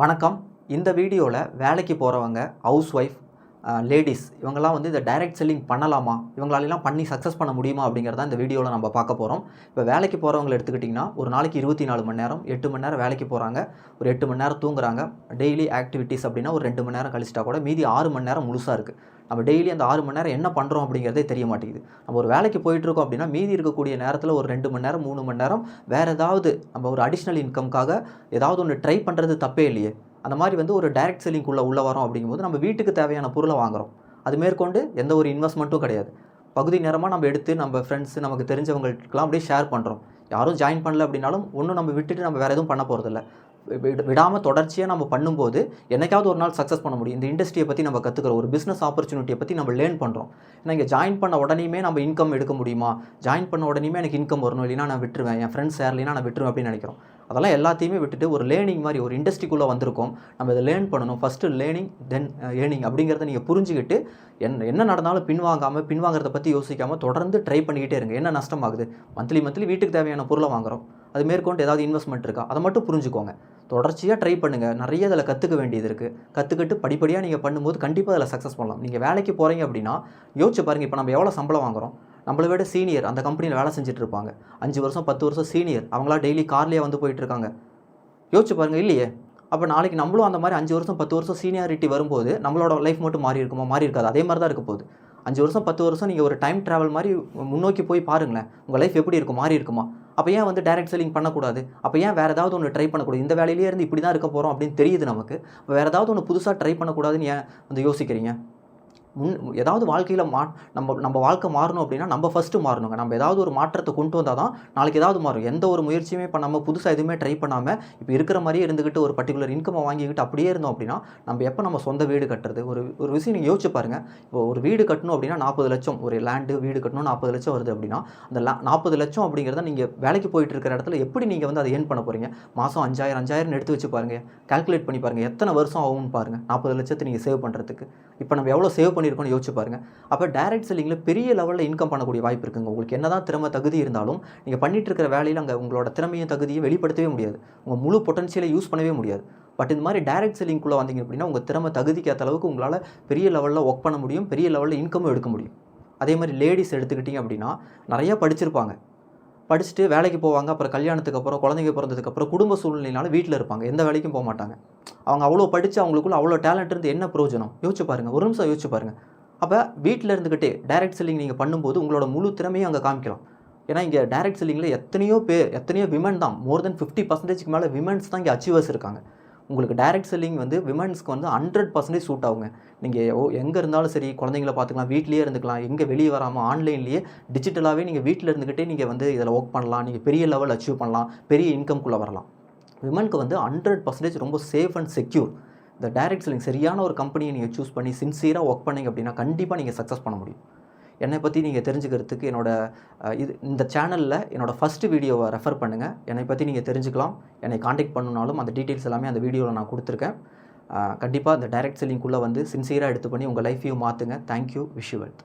வணக்கம். இந்த வீடியோவில் வேலைக்கு போகிறவங்க ஹவுஸ் ஒய்ஃப் லேடிஸ் இவங்கெல்லாம் வந்து இந்த டைரக்ட் செல்லிங் பண்ணலாமா? இவங்களாலெல்லாம் பண்ணி சக்ஸஸ் பண்ண முடியுமா? அப்படிங்கிறத இந்த வீடியோவில் நம்ம பார்க்க போகிறோம் இப்போ வேலைக்கு போகிறவங்களை எடுத்துக்கிட்டிங்கன்னா ஒரு நாளைக்கு இருபத்தி நாலு மணி நேரம் எட்டு மணி நேரம் வேலைக்கு போகிறாங்க ஒரு எட்டு மணி நேரம் தூங்குறாங்க. டெய்லி ஆக்டிவிட்டீஸ் அப்படின்னா ஒரு ரெண்டு மணி நேரம் கழிச்சிட்டா கூட மீதி ஆறு மணி நேரம் முழுசாக இருக்குது நம்ம டெய்லி அந்த ஆறு மணி நேரம் என்ன பண்ணுறோம் அப்படிங்கிறதே தெரிய மாட்டேங்குது. நம்ம ஒரு வேலைக்கு போயிட்டுருக்கோம் அப்படின்னா மீதி இருக்கக்கூடிய நேரத்தில் ஒரு ரெண்டு மணி நேரம் மூணு மணி நேரம் வேறு ஏதாவது நம்ம ஒரு அடிஷ்னல் இன்கம்காக ஏதாவது ஒன்று ட்ரை பண்ணுறது தப்பே இல்லையே. அந்த மாதிரி வந்து ஒரு டைரக்ட் செல்லிங்குள்ளே உள்ளே வரோம் அப்படிங்கும்போது நம்ம வீட்டுக்கு தேவையான பொருளை வாங்குறோம். அது மேற்கொண்டு எந்த ஒரு இன்வெஸ்ட்மெண்ட்டும் கிடையாது. பகுதி நேரமாக நம்ம எடுத்து நம்ம ஃப்ரெண்ட்ஸு நமக்கு தெரிஞ்சவங்களுக்கெல்லாம் அப்படியே ஷேர் பண்ணுறோம் யாரும் ஜாயின் பண்ணல அப்படின்னாலும் ஒன்றும் நம்ம விட்டுட்டு நம்ம வேறு எதுவும் பண்ண போகிறதில்ல விடாமல் தொடர்ச்சியாக நம்ம பண்ணும்போது என்னைக்காவது ஒரு நாள் சக்ஸஸ் பண்ண முடியும். இந்த இண்டஸ்ட்ரியை பற்றி நம்ம கற்றுக்குறோம் ஒரு பிஸ்னஸ் ஆப்பர்ச்சுனிட்டியை பற்றி நம்ம லேர்ன் பண்ணுறோம் ஏன்னா இங்கே ஜாயின் பண்ண உடனேயுமே நம்ம இன்கம் எடுக்க முடியுமா? ஜாயின் பண்ண உடனேயுமே எனக்கு இன்கம் வரணும். இல்லைன்னா நான் விட்டுருவேன். என் ஃப்ரெண்ட்ஸ் சேரலைன்னா நான் விட்டுருவேன் அப்படின்னு நினைக்கிறோம். அதெல்லாம் எல்லாத்தையுமே விட்டுட்டு ஒரு லேர்னிங் மாதிரி ஒரு இண்டஸ்ட்ரிக்குள்ளே வந்திருக்கோம். நம்ம இதை லேர்ன் பண்ணணும். ஃபஸ்ட்டு லேர்னிங் தென் ஏர்னிங் அப்படிங்கிறத நீங்கள் புரிஞ்சுக்கிட்டு என்ன என்ன நடந்தாலும் பின்வாங்காமல் பின்வாங்கிறத பற்றி யோசிக்காமல் தொடர்ந்து ட்ரை பண்ணிக்கிட்டே இருங்க. என்ன நஷ்டமாகுது? மந்த்லி மந்த்லி வீட்டுக்கு தேவையான பொருளை வாங்குறோம். அது மேற்கொண்டு ஏதாவது இன்வெஸ்ட்மெண்ட் இருக்கா? அதை மட்டும் புரிஞ்சுக்கோங்க. தொடர்ச்சியாக ட்ரை பண்ணுங்கள் நிறைய அதில் கற்றுக்க வேண்டியது இருக்குது கற்றுக்கிட்டு படிப்படியாக நீங்கள் பண்ணும்போது கண்டிப்பாக அதில் சக்ஸஸ் பண்ணலாம். நீங்கள் வேலைக்கு போகிறீங்க அப்படின்னா யோசிச்சு பாருங்கள் இப்போ நம்ம எவ்வளோ சம்பளம் வாங்குறோம்? நம்மளை விட சீனியர் அந்த கம்பெனியில் வேலை செஞ்சுட்டு இருப்பாங்க. அஞ்சு வருஷம் பத்து வருஷம் சீனியர் அவங்களா டெய்லி கார்லேயே வந்து போயிட்டுருக்காங்க யோசிச்சு பாருங்கள் இல்லையே? அப்போ நாளைக்கு நம்மளும் அந்த மாதிரி அஞ்சு வருஷம் பத்து வருஷம் சீனியாரிட்டி வரும்போது நம்மளோட லைஃப் மட்டும் மாறி இருக்குமா? மாறி இருக்காது. அதே மாதிரி தான் இருக்க போகுது. அஞ்சு வருஷம் பத்து வருஷம் நீங்கள் ஒரு டைம் ட்ராவல் மாதிரி முன்னோக்கி போய் பாருங்களேன். உங்கள் லைஃப் எப்படி இருக்கும் மாறி இருக்குமா? அப்போ ஏன் வந்து டைரக்ட் செல்லிங் பண்ணக்கூடாது? அப்போ ஏன் வேறு ஏதாவது ஒன்று ட்ரை பண்ணக்கூடாது? இந்த வேலையிலே இருந்து இப்படி தான் இருக்க போகிறோம் அப்படின்னு தெரியுது நமக்கு. வேறு ஏதாவது ஒன்று புதுசாக ட்ரை பண்ணக்கூடாதுன்னு ஏன் வந்து யோசிக்கிறீங்க? முன் ஏதாவது வாழ்க்கையில் மா நம்ம நம்ம வாழ்க்கை மாறணும் அப்படின்னா நம்ம ஃபஸ்ட்டு மாறணுங்க. நம்ம ஏதாவது ஒரு மாற்றத்தை கொண்டு வந்தால் தான் நாளைக்கு ஏதாவது மாறும். எந்த ஒரு முயற்சியுமே பண்ணாமல் புதுசாக எதுவுமே ட்ரை பண்ணாமல் இப்போ இருக்கிற மாதிரியே இருந்துக்கிட்டு ஒரு பர்டிகுலர் இன்கமை வாங்கிக்கிட்டு அப்படியே இருந்தோம் அப்படின்னா நம்ம எப்போ நம்ம சொந்த வீடு கட்டுறது? ஒரு ஒரு விஷயம் நீங்கள் யோசிச்சு பாருங்கள் இப்போ ஒரு வீடு கட்டணும் அப்படின்னா நாற்பது லட்சம். ஒரு லேண்டு வீடு கட்டணும் நாற்பது லட்சம் வருது அப்படின்னா அந்த லா நாற்பது லட்சம் அப்படிங்கிறத நீங்கள் வேலைக்கு போயிட்டு இருக்கிற இடத்துல எப்படி நீங்கள் வந்து அதை ஏன் பண்ண போகிறீங்க மாதம் அஞ்சாயிரம் அஞ்சாயிரம் எடுத்து வச்சு பாருங்கள் கால்குலேட் பண்ணி பாருங்கள் எத்தனை வருஷம் ஆகும்னு பாருங்கள் நாற்பது லட்சத்தை நீங்கள் சேவ் பண்ணுறதுக்கு இப்போ நம்ம எவ்வளோ சேவ் பண்ணி பண்ணியிருக்கோம்னு யோசிச்சு பாருங்கள் அப்போ டைரக்ட் செல்லிங்கில் பெரிய லெவலில் இன்கம் பண்ணக்கூடிய வாய்ப்பு இருக்குங்க. உங்களுக்கு என்ன தான் திறமை தகுதி இருந்தாலும் நீங்கள் பண்ணிட்டு இருக்கிற வேலையில் அங்கே உங்களோட திறமையும் தகுதியை வெளிப்படுத்தவே முடியாது. உங்கள் முழு பொட்டன்ஷியலை யூஸ் பண்ணவே முடியாது. பட் இந்த மாதிரி டைரக்ட் செல்லிங்குள்ளே வந்தீங்க அப்படின்னா உங்கள் திறமை தகுதிக்கு ஏற்ற அளவுக்கு உங்களால் பெரிய லெவலில் ஒர்க் பண்ண முடியும் பெரிய லெவலில் இன்கமும் எடுக்க முடியும். அதே மாதிரி லேடிஸ் எடுத்துக்கிட்டிங்க அப்படின்னா நிறையா படிச்சிருப்பாங்க. படிச்சுட்டு வேலைக்கு போவாங்க அப்புறம் கல்யாணத்துக்கு அப்புறம் குழந்தைங்க பிறந்ததுக்கப்புறம் குடும்ப சூழ்நிலையினால வீட்டில் இருப்பாங்க. எந்த வேலைக்கும் போக மாட்டாங்க. அவங்க அவ்வளோ படித்து அவங்களுக்குள்ள அவ்வளோ டேலண்ட் இருந்து என்ன பிரயோஜனம்? யோசிச்சு பாருங்கள் ஒரு நிமிஷம் யோசிச்சு பாருங்கள் அப்போ வீட்டில் இருந்துக்கிட்டே டைரக்ட் செல்லிங் நீங்கள் பண்ணும்போது உங்களோட முழு திறமையும் அங்கே காமிக்கலாம். ஏன்னா இங்கே டைரக்ட் செல்லிங்கில் எத்தனையோ பேர் எத்தனையோ விமன் தான். மோர் தென் ஃபிஃப்டி பர்சன்டேஜ்க்கு மேலே விமன்ஸ் தான் இங்கே அச்சீவர்ஸ் இருக்காங்க. உங்களுக்கு டைரக்ட் செல்லிங் வந்து விமன்ஸ்க்கு வந்து ஹண்ட்ரட் பர்சன்டேஜ் சூட் ஆகுங்க. நீங்கள் ஓ எங்கே இருந்தாலும் சரி குழந்தைங்கள பார்த்துக்கலாம் வீட்லேயே இருந்துக்கலாம் எங்கே வெளியே வராமல் ஆன்லைன்லேயே டிஜிட்டலாகவே நீங்கள் வீட்டில் இருந்துக்கிட்டே நீங்கள் வந்து இதில் ஒர்க் பண்ணலாம். நீங்கள் பெரிய லெவல் அச்சீவ் பண்ணலாம். பெரிய இன்கம்குள்ளே வரலாம். விமனுக்கு வந்து ஹண்ட்ரட் பர்சன்டேஜ் ரொம்ப சேஃப் அண்ட் செக்யூர் இந்த டைரக்ட் செல்லிங் சரியான ஒரு கம்பெனியை நீங்கள் சூஸ் பண்ணி சின்சியராக ஒர்க் பண்ணீங்க அப்படின்னா கண்டிப்பாக நீங்கள் சக்ஸஸ் பண்ண முடியும். என்னை பற்றி நீங்கள் தெரிஞ்சுக்கிறதுக்கு என்னோடய இது இந்த சேனலில் என்னோடய ஃபஸ்ட்டு வீடியோவை ரெஃபர் பண்ணுங்கள் என்னை பற்றி நீங்கள் தெரிஞ்சுக்கலாம். என்னை காண்டாக்ட் பண்ணுனாலும் அந்த டீட்டெயில்ஸ் எல்லாமே அந்த வீடியோவில் நான் கொடுத்துருக்கேன். கண்டிப்பாக இந்த டைரக்ட் செல்லிங்குள்ளே வந்து சின்சியராக எடுத்து பண்ணி உங்கள் லைஃப்பையும் மாற்றுங்க தேங்க்யூ விஷ் யூ வெல்த்